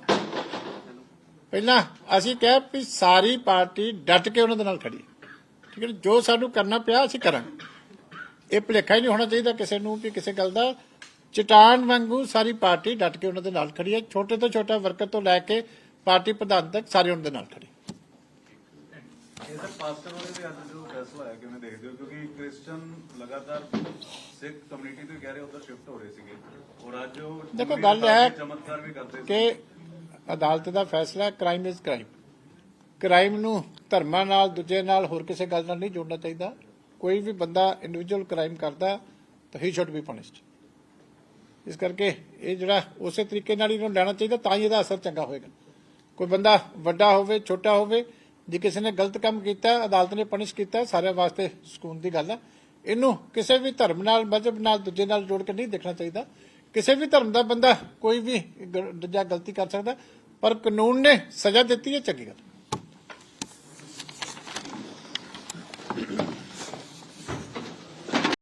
ਪਹਿਲਾਂ ਅਸੀਂ ਕਿਹਾ ਵੀ ਸਾਰੀ ਪਾਰਟੀ ਡਟ ਕੇ ਉਹਨਾਂ ਦੇ ਨਾਲ ਖੜੀ। ਠੀਕ ਹੈ ਜੀ? ਸਾਨੂੰ ਕਰਨਾ ਪਿਆ ਅਸੀਂ ਕਰਾਂਗੇ। ਇਹ ਭੁਲੇਖਾ ਹੀ ਨਹੀਂ ਹੋਣਾ ਚਾਹੀਦਾ ਕਿਸੇ ਨੂੰ ਕਿ ਕਿਸੇ ਗੱਲ ਦਾ। ਚਟਾਨ ਵਾਂਗੂ ਸਾਰੀ ਪਾਰਟੀ ਡਟ ਕੇ ਉਹਨਾਂ ਦੇ ਨਾਲ ਖੜੀ ਹੈ। ਛੋਟੇ ਤੋਂ ਛੋਟਾ ਵਰਕਰ ਤੋਂ ਲੈ ਕੇ ਪਾਰਟੀ ਪ੍ਰਧਾਨ ਤੱਕ ਸਾਰੇ ਉਹਨਾਂ ਦੇ ਨਾਲ ਖੜੇ ਇਹ ਸਰ ਪਾਸਟਰ ਵਾਲੇ ਦੇ ਅੱਜ ਜੋ ਫੈਸਲਾ ਹੈ ਕਿਵੇਂ ਦੇਖਦੇ ਹੋ? ਕਿਉਂਕਿ ਕ੍ਰਿਸਚੀਅਨ ਲਗਾਤਾਰ ਸਿੱਖ ਕਮਿਊਨਿਟੀ ਤੋਂ ਕਹਿ ਰਹੇ ਉਧਰ ਸ਼ਿਫਟ ਹੋ ਰਹੇ ਸੀਗੇ। ਔਰ ਅੱਜ ਉਹ ਦੇਖੋ, ਗੱਲ ਹੈ ਚਮਤਕਾਰ ਵੀ ਕਰਦੇ ਕਿ ਅਦਾਲਤ ਦਾ ਫੈਸਲਾ ਕ੍ਰਾਈਮ ਇਜ਼ ਕ੍ਰਾਈਮ ਕ੍ਰਾਈਮ ਨੂੰ ਧਰਮਾਂ ਨਾਲ, ਦੂਜੇ ਨਾਲ ਹੋਰ ਕਿਸੇ ਗੱਲ ਨਾਲ ਨਹੀਂ ਜੋੜਨਾ ਚਾਹੀਦਾ। ਕੋਈ ਵੀ ਬੰਦਾ ਇੰਡੀਵਿਜੂਅਲ ਕ੍ਰਾਈਮ ਕਰਦਾ ਤਾਂ ਹੀ ਸ਼ੁੱਡ ਬੀ ਪਨਿਸ਼ਡ ਇਸ ਕਰਕੇ ਇਹ ਜਿਹੜਾ ਉਸੇ ਤਰੀਕੇ ਨਾਲ ਇਹਨੂੰ ਲੈਣਾ ਚਾਹੀਦਾ, ਤਾਂ ਹੀ ਇਹਦਾ ਅਸਰ ਚੰਗਾ ਹੋਏਗਾ। ਕੋਈ ਬੰਦਾ ਵੱਡਾ ਹੋਵੇ, ਛੋਟਾ ਹੋਵੇ, ਜੇ ਕਿਸੇ ਨੇ ਗਲਤ ਕੰਮ ਕੀਤਾ, ਅਦਾਲਤ ਨੇ ਪਨਿਸ਼ ਕੀਤਾ, ਸਾਰਿਆਂ ਵਾਸਤੇ ਸਕੂਨ ਦੀ ਗੱਲ ਹੈ। ਇਹਨੂੰ ਕਿਸੇ ਵੀ ਧਰਮ ਨਾਲ, ਮਜ਼ਹਬ ਨਾਲ, ਦੂਜੇ ਨਾਲ ਜੋੜ ਕੇ ਨਹੀਂ ਦੇਖਣਾ ਚਾਹੀਦਾ। ਕਿਸੇ ਵੀ ਧਰਮ ਦਾ ਬੰਦਾ ਕੋਈ ਵੀ ਗ- ਦੂਜਾ ਗਲਤੀ ਕਰ ਸਕਦਾ, ਪਰ ਕਾਨੂੰਨ ਨੇ ਸਜ਼ਾ ਦਿੱਤੀ ਹੈ ਚੰਗੀ ਗੱਲ।